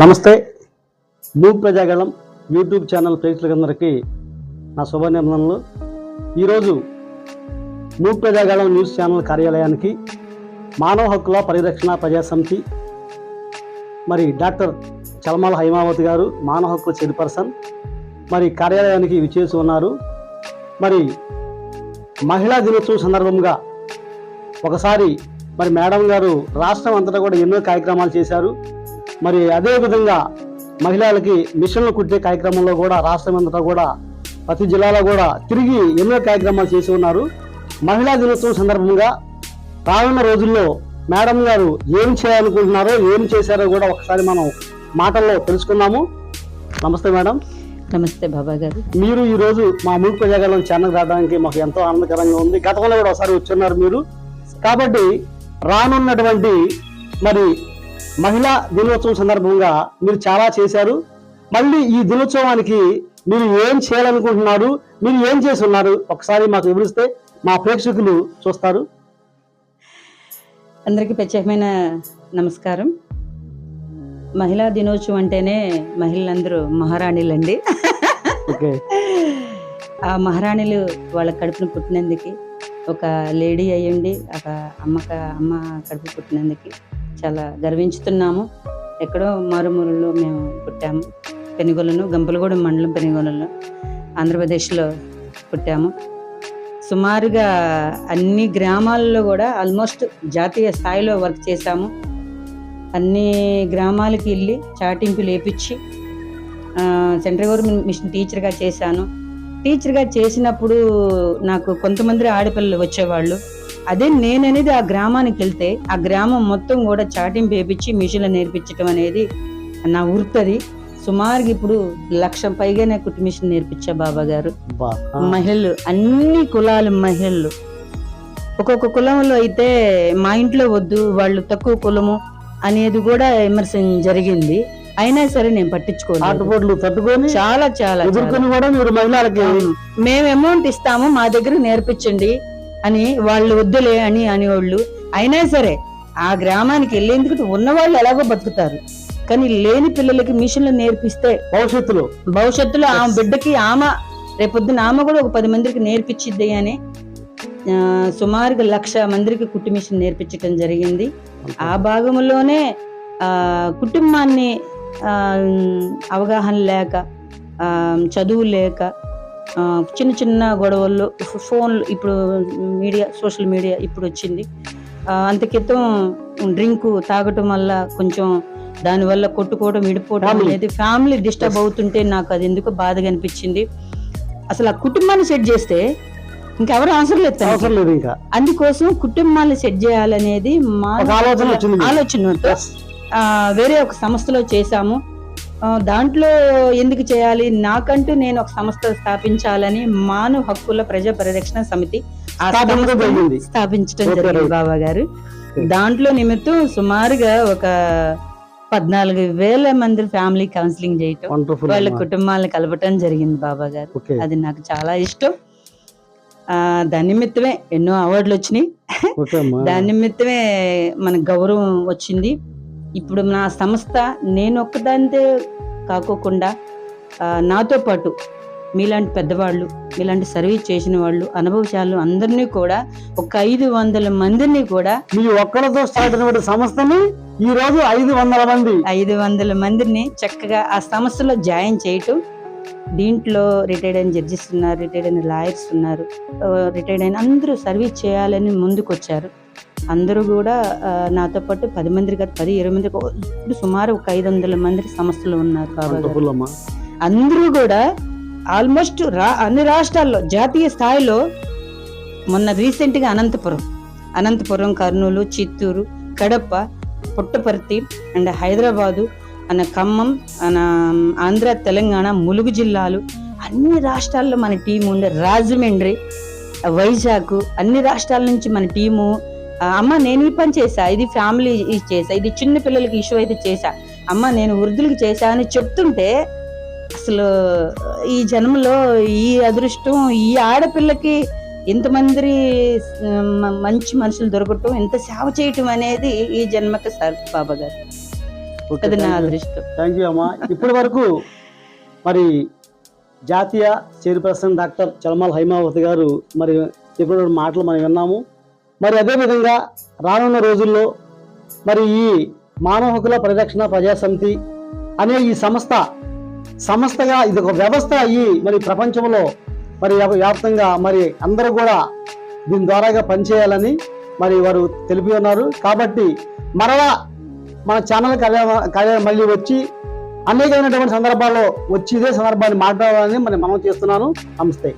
నమస్తే. MOOC Prajagalam YouTube channel ప్రేక్షకులందరికీ నా శుభనిబంధనలు ఈరోజు మూక్ ప్రజాగళం న్యూస్ ఛానల్ కార్యాలయానికి మానవ హక్కుల పరిరక్షణ ప్రజాసమితి మరి డాక్టర్ చలమాల హైమావతి గారు మానవ హక్కుల చైర్పర్సన్ మరి కార్యాలయానికి విచ్చేసి ఉన్నారు. మరి మహిళా దినోత్సవం సందర్భంగా ఒకసారి మరి మేడం గారు రాష్ట్రం అంతటా కూడా ఎన్నో కార్యక్రమాలు చేశారు. మరి అదే విధంగా మహిళలకి మిషన్లు కుట్టే కార్యక్రమంలో కూడా రాష్ట్రం అంతటా కూడా ప్రతి జిల్లాలో కూడా తిరిగి ఎన్నో కార్యక్రమాలు చేసి ఉన్నారు. మహిళా దినోత్సవం సందర్భంగా రానున్న రోజుల్లో మేడం గారు ఏం చేయాలనుకుంటున్నారో ఏం చేశారో కూడా ఒకసారి మనం మాటల్లో తెలుసుకుందాము. నమస్తే మేడం. నమస్తే బాబా గారు. మీరు ఈ రోజు మా మూడు ప్రజాగలం ఛానల్ రావడానికి మాకు ఎంతో ఆనందకరంగా ఉంది. గతంలో కూడా ఒకసారి వచ్చున్నారు మీరు. కాబట్టి రానున్నటువంటి మరి మహిళా దినోత్సవం సందర్భంగా మీరు చాలా చేశారు. మళ్ళీ ఈ దినోత్సవానికి మీరు ఏం చేయాలనుకుంటున్నారు మీరు ఏం చేసి ఉన్నారు ఒకసారి మాకు వివరిస్తే మా ప్రేక్షకులు చూస్తారు. అందరికీ ప్రత్యేకమైన నమస్కారం. మహిళా దినోత్సవం అంటేనే మహిళలందరూ మహారాణిలండి. ఆ మహారాణిలు వాళ్ళ కడుపును పుట్టినందుకు ఒక లేడీ అయ్యండి ఒక అమ్మక అమ్మ కడుపు పుట్టినందుకు చాలా గర్వించుతున్నాము. ఎక్కడో మారుమూలలో మేము పుట్టాము. పెనుగొలను గంపలగూడెం మండలం పెనుగొలలో ఆంధ్రప్రదేశ్లో పుట్టాము. సుమారుగా అన్ని గ్రామాల్లో కూడా ఆల్మోస్ట్ జాతీయ స్థాయిలో వర్క్ చేశాము. అన్ని గ్రామాలకి వెళ్ళి చాటింపులు వేపించి సెంట్రల్ గవర్నమెంట్ మిషన్ టీచర్గా చేశాను. టీచర్గా చేసినప్పుడు నాకు కొంతమంది ఆడపిల్లలు వచ్చేవాళ్ళు. అదే నేననేది ఆ గ్రామానికి వెళ్తే ఆ గ్రామం మొత్తం కూడా చాటింపు వేపించి మిషన్లు నేర్పించడం అనేది నా వృత్తి సుమారుగా ఇప్పుడు లక్ష పైగానే కుట్టు మిషన్ నేర్పించా బాబా గారు. మహిళలు అన్ని కులాల మహిళలు. ఒక్కొక్క కులంలో అయితే మా ఇంట్లో వద్దు వాళ్ళు తక్కువ కులము అనేది కూడా విమర్శ జరిగింది. అయినా సరే నేను తట్టుకొని చాలా చాలా కూడా మీరు మహిళలకి అవును. మేము అమౌంట్ ఇస్తాము మా దగ్గర నేర్పించండి. అని వాళ్ళు వద్దులే అని అనేవాళ్ళు. అయినా సరే ఆ గ్రామానికి వెళ్ళేందుకు ఉన్నవాళ్ళు ఎలాగో బతుకుతారు. కానీ లేని పిల్లలకి మిషన్లు నేర్పిస్తే భవిష్యత్తులో. భవిష్యత్తులో ఆ బిడ్డకి ఆమె రేపొద్దున ఆమె కూడా ఒక పది మందికి నేర్పించిద్ది అని సుమారుగా లక్ష మందికి కుట్టు మిషన్ నేర్పించడం జరిగింది. ఆ భాగంలోనే ఆ, కుటుంబాన్ని అవగాహన లేక చదువు లేక చిన్న చిన్న గొడవల్లో ఫోన్లు ఇప్పుడు మీడియా సోషల్ మీడియా ఇప్పుడు వచ్చింది. అంత క్రితం డ్రింక్ తాగటం వల్ల కొంచెం దానివల్ల కొట్టుకోవడం విడిపోవడం. అనేది ఫ్యామిలీ డిస్టర్బ్ అవుతుంటే నాకు అది ఎందుకో బాధగా అనిపించింది. అసలు ఆ కుటుంబాన్ని సెట్ చేస్తే ఇంకెవరు అవసరం లేదు. అవసరం లేదు ఇంకా. అందుకోసం కుటుంబాన్ని సెట్ చేయాలనేది మా ఆలోచన. ఆలోచన. వేరే ఒక సంస్థలో చేశాము. దాంట్లో ఎందుకు చేయాలి? నాకంటూ నేను ఒక సంస్థ స్థాపించాలని మానవ హక్కుల ప్రజా పరిరక్షణ సమితి స్థాపించడం జరిగింది. బాబా గారు. దాంట్లో నిమిత్తం సుమారుగా ఒక పద్నాలుగు వేల మంది ఫ్యామిలీ కౌన్సిలింగ్ చేయటం వాళ్ళ కుటుంబాలను కలపటం జరిగింది బాబా గారు. అది నాకు చాలా ఇష్టం. ఆ దాని నిమిత్తమే ఎన్నో అవార్డులు వచ్చినాయి. దాని నిమిత్తమే మన గౌరవం వచ్చింది. ఇప్పుడు నా సంస్థ నేను ఒక్కదానితే కాకోకుండా నాతో పాటు మీలాంటి పెద్దవాళ్ళు మీలాంటి సర్వీస్ చేసిన వాళ్ళు అనుభవశాలు అందరినీ కూడా ఒక ఐదు వందల మందిని కూడా మీ ఒక్కరితో స్టార్ట్ అయినటువంటి సంస్థని ఈ రోజు ఐదు వందల మంది. ఐదు వందల మందిని చక్కగా ఆ సంస్థలో జాయిన్ చేయటం దీంట్లో రిటైర్డ్ అయిన జడ్జిస్ ఉన్నారు రిటైర్డ్ అయిన లాయర్స్ ఉన్నారు రిటైర్డ్ అయిన అందరూ సర్వీస్ చేయాలని ముందుకు వచ్చారు అందరూ కూడా నాతో పాటు పది మంది కాదు పది ఇరవై మంది ఇప్పుడు సుమారు ఒక ఐదు వందల మంది సంస్థలు ఉన్నారు బాబా అందరూ కూడా ఆల్మోస్ట్ రా అన్ని రాష్ట్రాల్లో జాతీయ స్థాయిలో మొన్న రీసెంట్గా అనంతపురం అనంతపురం కర్నూలు చిత్తూరు కడప పుట్టపర్తి అండ్ హైదరాబాదు అన్న ఖమ్మం మన ఆంధ్ర తెలంగాణ ములుగు జిల్లాలు అన్ని రాష్ట్రాల్లో మన టీం ఉండే రాజమండ్రి వైజాగ్ అన్ని రాష్ట్రాల నుంచి మన టీము అమ్మ నేను ఈ పని చేశా ఇది ఫ్యామిలీ ఇది చేసా ఇది చిన్న పిల్లలకి ఇష్యూ అయితే చేశా అమ్మ నేను వృద్ధులకి చేశా అని చెప్తుంటే అసలు ఈ జన్మలో ఈ అదృష్టం ఈ ఆడపిల్లకి ఇంతమంది మంచి మనుషులు దొరకటం ఇంత సేవ చేయటం అనేది ఈ జన్మకి సార్ బాబా గారు. అది నా thank you. అదృష్టం. థ్యాంక్ యూ అమ్మా. ఇప్పటి వరకు మరి జాతీయ చైర్పర్సన్ డాక్టర్ చలమాల్ హైమావతి గారు మరి చెప్పిన మాటలు మనం విన్నాము. మరి అదేవిధంగా రానున్న రోజుల్లో మరి ఈ మానవ హక్కుల పరిరక్షణ ప్రజా సమితి అనే ఈ సంస్థ సంస్థగా ఇది ఒక వ్యవస్థ అయ్యి మరి ప్రపంచంలో మరి వ్యాప- వ్యాప్తంగా మరి అందరూ కూడా దీని ద్వారాగా పనిచేయాలని మరి వారు తెలిపి ఉన్నారు. కాబట్టి మరలా మన ఛానల్ కళ్యాణ మళ్ళీ వచ్చి అనేకమైనటువంటి సందర్భాల్లో వచ్చి ఇదే సందర్భాన్ని మాట్లాడాలని మరి మనం చేస్తున్నాను. నమస్తే.